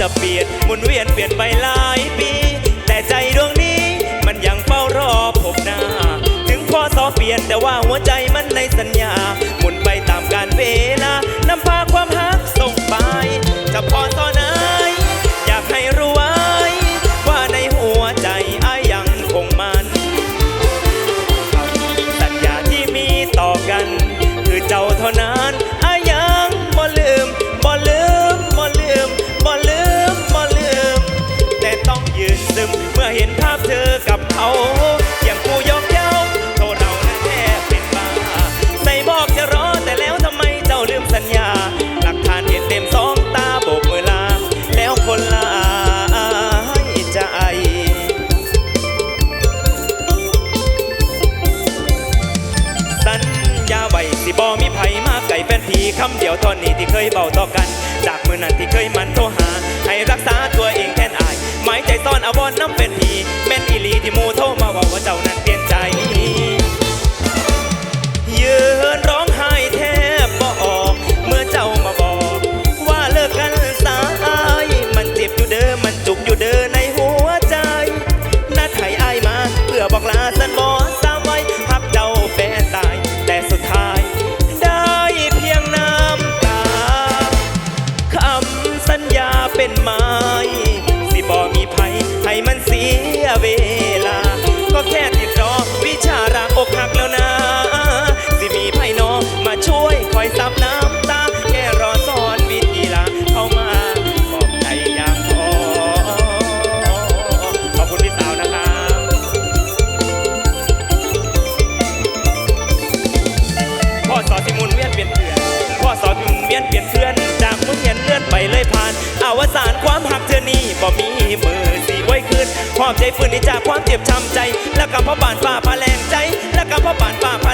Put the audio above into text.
จะเปลี่ยนหมุนเวียนเปลี่ยนไปหลายปี แต่ใจดวงนี้มันยังเฝ้ารอพบหน้า ถึงพอสอเปลี่ยนแต่ว่าหัวใจมันในสัญญา หมุนไปตามกาลเวลา มเมื่อเห็นภาพเธอกับเขาอย่างกูยกเย้าโทษเรานะแค่เป็นบ้าใส่บอกจะรอแต่แล้วทำไมเจ้าลืมสัญญา หลักฐานเห็นเต็มสองตาโบกมือลา แล้วคนลาให้ใจสัญญาไว้สิบอมีไผมาไก่แฟนผีคำเดียวเทอนนี้ที่เคยเบาต่อกัน จากมือนั้นที่เคยมัน อีหลีที่มูโทรมาว่าว่าเจ้านั้นเปลี่ยนใจ ยืนร้องไห้แทบบ่ออก เมื่อเจ้ามาบอก ว่าเลิกกันสายมันเจ็บอยู่เด้อมันจุกอยู่เด้อในหัวใจ นัดให้อายมาเพื่อบอกลาสันบอสามไว้พักเจ้าแฟนตาย แต่สุดท้าย ได้เพียงน้ำตาคำสัญญาเป็นม้สิ ความใจฝืนที่จากความเจ็บช้ำใจ แล้วกับพ่อบานฝ่าพาแรงใจ แล้วกับพ่อบานฝ่าพา